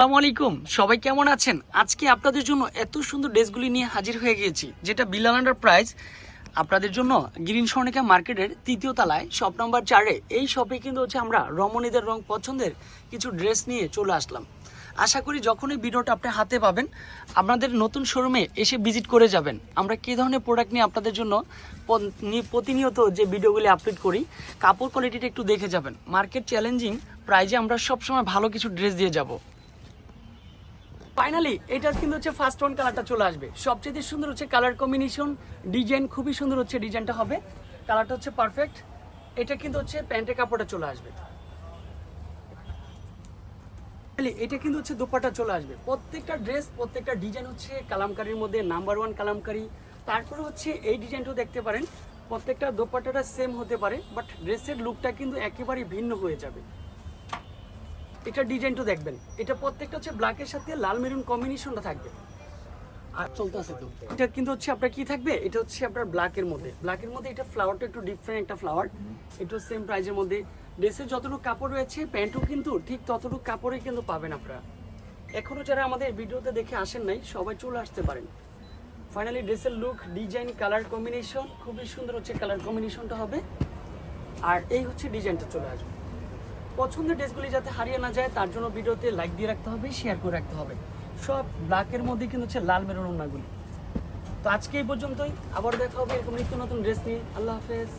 আসসালামু আলাইকুম। সবাই কেমন আছেন? আজকে আপনাদের জন্য এত সুন্দর ড্রেসগুলি নিয়ে হাজির হয়ে গিয়েছি, যেটা বিলাল আন্ডার প্রাইস আপনাদের জন্য গ্রিন স্বর্ণিকা মার্কেটের তৃতীয় তলায় শপ নাম্বার চারে এই শপে কিন্তু হচ্ছে আমরা রমণীদের রং পছন্দের কিছু ড্রেস নিয়ে চলে আসলাম। আশা করি যখনই ভিডিওটা আপনি হাতে পাবেন, আপনাদের নতুন শোরুমে এসে ভিজিট করে যাবেন। আমরা কী ধরনের প্রোডাক্ট নিয়ে আপনাদের জন্য প্রতিনিয়ত যে ভিডিওগুলি আপলোড করি, কাপড় কোয়ালিটিটা একটু দেখে যাবেন। মার্কেট চ্যালেঞ্জিং প্রাইজে আমরা সবসময় ভালো কিছু ড্রেস দিয়ে যাব। ফাইনালি এটা কিন্তু হচ্ছে ফার্স্ট ওয়ান কালারটা চলে আসবে। সবচেয়ে সুন্দর হচ্ছে কালার কম্বিনেশন ডিজাইন খুবই সুন্দর হচ্ছে ডিজাইনটা হবে। কালারটা হচ্ছে পারফেক্ট এটা কিন্তু হচ্ছে প্যান্টের কাপড়টা চলে আসবে। এটা কিন্তু হচ্ছে দোপাটা চলে আসবে। প্রত্যেকটা ড্রেস প্রত্যেকটা ডিজাইন হচ্ছে কালামকারির মধ্যে নাম্বার ওয়ান কালামকারি। তারপরে হচ্ছে এই ডিজাইনটাও দেখতে পারেন, প্রত্যেকটা দোপাটাটা সেম হতে পারে বাট ড্রেসের লুকটা কিন্তু একেবারেই ভিন্ন হয়ে যাবে। এটা ডিজাইনটা দেখবেন। এটা প্রত্যেকটা হচ্ছে ব্ল্যাকের সাথে লাল মেরুন কম্বিনেশনটা থাকবে। আর চলতেছে তো। এটা কিন্তু হচ্ছে আপনার কি থাকবে? এটা হচ্ছে আপনার ব্ল্যাকের মধ্যে। ব্ল্যাকের মধ্যে এটা ফ্লাওয়ারটা একটু ডিফারেন্ট একটা ফ্লাওয়ার একটু সেম প্রাইজের মধ্যে। ড্রেসের যতটুকু কাপড় রয়েছে প্যান্টও কিন্তু ঠিক ততটুকু কাপড়ে কিন্তু পাবেন আপনারা। এখনও যারা আমাদের ভিডিওতে দেখে আসেন নাই সবাই চলে আসতে পারেন। ফাইনালি ড্রেসের লুক ডিজাইন কালার কম্বিনেশন খুবই সুন্দর হচ্ছে কালার কম্বিনেশনটা হবে। আর এই হচ্ছে ডিজাইনটা চলে আসবে। পছন্দের ড্রেসগুলি যাতে হারিয়ে না যায়, তার জন্য ভিডিওতে লাইক দিয়ে রাখতে হবে শেয়ার করে রাখতে হবে। সব ব্ল্যাকের মধ্যে কিন্তু হচ্ছে লাল মেরুন ওনাগুলি তো আজকে এই পর্যন্তই। আবার দেখা হবে এরকম নিত্য নতুন ড্রেস নিয়ে। আল্লাহ হাফেজ।